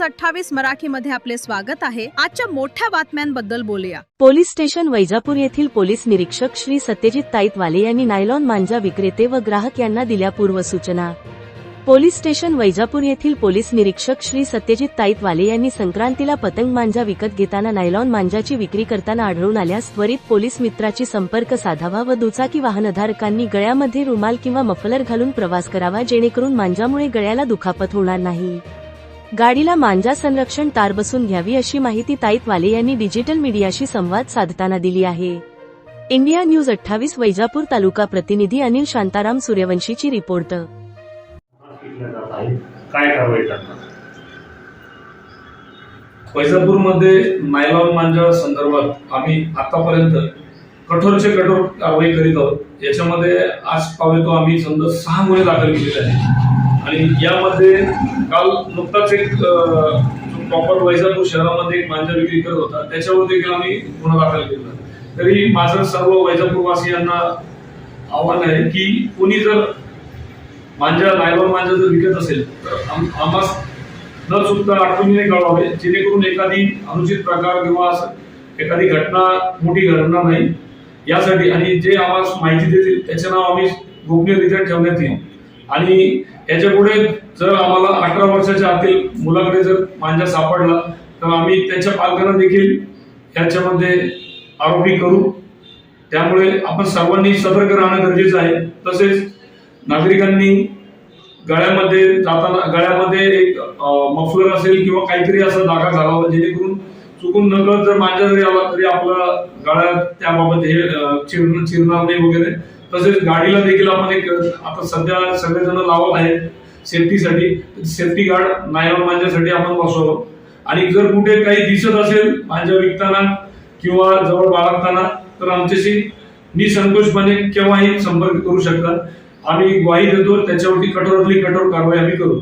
News अठ्ठावीस मराठीमध्ये आपले स्वागत आहे. आजच्या मोठ्या बातम्यांबद्दल बोलूया. पोलीस स्टेशन वैजापूर येथील पोलीस निरीक्षक श्री सत्यजित ताईतवाले यांनी नायलॉन मांजा विक्रेते व ग्राहक यांना दिल्या पूर्वसूचना. पोलीस स्टेशन वैजापूर येथील पोलीस निरीक्षक श्री सत्यजित ताईतवाले यांनी संक्रांतीला पतंग मांजा विकत घेताना नायलॉन मांजाची विक्री करताना आढळून आल्यास त्वरित पोलीस मित्राची संपर्क साधावा व दुचाकी वाहनधारकांनी गळ्यामध्ये रुमाल किंवा मफलर घालून प्रवास करावा जेणेकरून मांजामुळे गळ्याला दुखापत होणार नाही. गाडीला मांजा संरक्षण तार बसून घ्यावी अशी माहिती ताईतवाले यांनी डिजिटल मीडियाशी संवाद साधताना दिली आहे. इंडिया न्यूज अठ्ठावीस वैजापूर तालुका प्रतिनिधी अनिल शांताराम सूर्यवंशीची रिपोर्ट. विकल्या जात आहे वैजापूरमध्ये नायलॉन मांजा संदर्भात आम्ही आतापर्यंत कठोरचे कठोर कारवाई करीत आहोत. याच्यामध्ये आज पावेतो आम्ही समजा सहा गुन्हे दाखल केलेले आहेत. आणि यामध्ये काल नुकताच एक प्रॉपर वैजापूर शहरामध्ये एक मांजा विक्री करत होता त्याच्यावर देखील आम्ही गुन्हा दाखल केला. तरी माझं सर्व वैजापूरवासियांना आव्हान आहे की कोणी जर मांजा नायलॉन मांजा जर विकत असेल तर आम- आम्हास न चुकता आठवणीने कळवावे जेणेकरून एखादी अनुचित प्रकार किंवा असं एखादी घटना मोठी घडणार नाही. यासाठी आणि जे आम्हाला माहिती देतील त्याचे नाव आम्ही गोपनीयरित्या ठेवण्यात येईल. आणि याच्यापुढे जर आम्हाला अठरा वर्षाच्या आतील मुलाकडे जर मांजा सापडला तर आम्ही त्याच्या पालकांना देखील याच्यामध्ये आरोपी करू. त्यामुळे आपण सर्वांनी सतर्क राहणं गरजेचं आहे. तसेच नागरिकांनी गळ्यामध्ये जाताना गळ्यामध्ये एक मफलर असेल किंवा काहीतरी असा धागा घालावा जेणेकरून चुकून नकळत जर माझ्या जरी आला तरी आपला गळ्यात त्याबाबत हे अं, चिरण चिरणार नाही वगैरे. तसेच गाडीला देखील आपण एक आता सध्या सगळेजण लावत आहेत सेफ्टीसाठी. सेफ्टी गार्ड नायलॉन मांजासाठी आपण बसवतो. आणि जर कुठे काही दिसत असेल मांजा विकताना किंवा जवळ बाळगताना तर आमच्याशी निसंकोचपणे केव्हाही संपर्क करू शकतात आम्ही ग्वाही देतो त्याच्यावरती कठोरातली कठोर कारवाई आम्ही करू.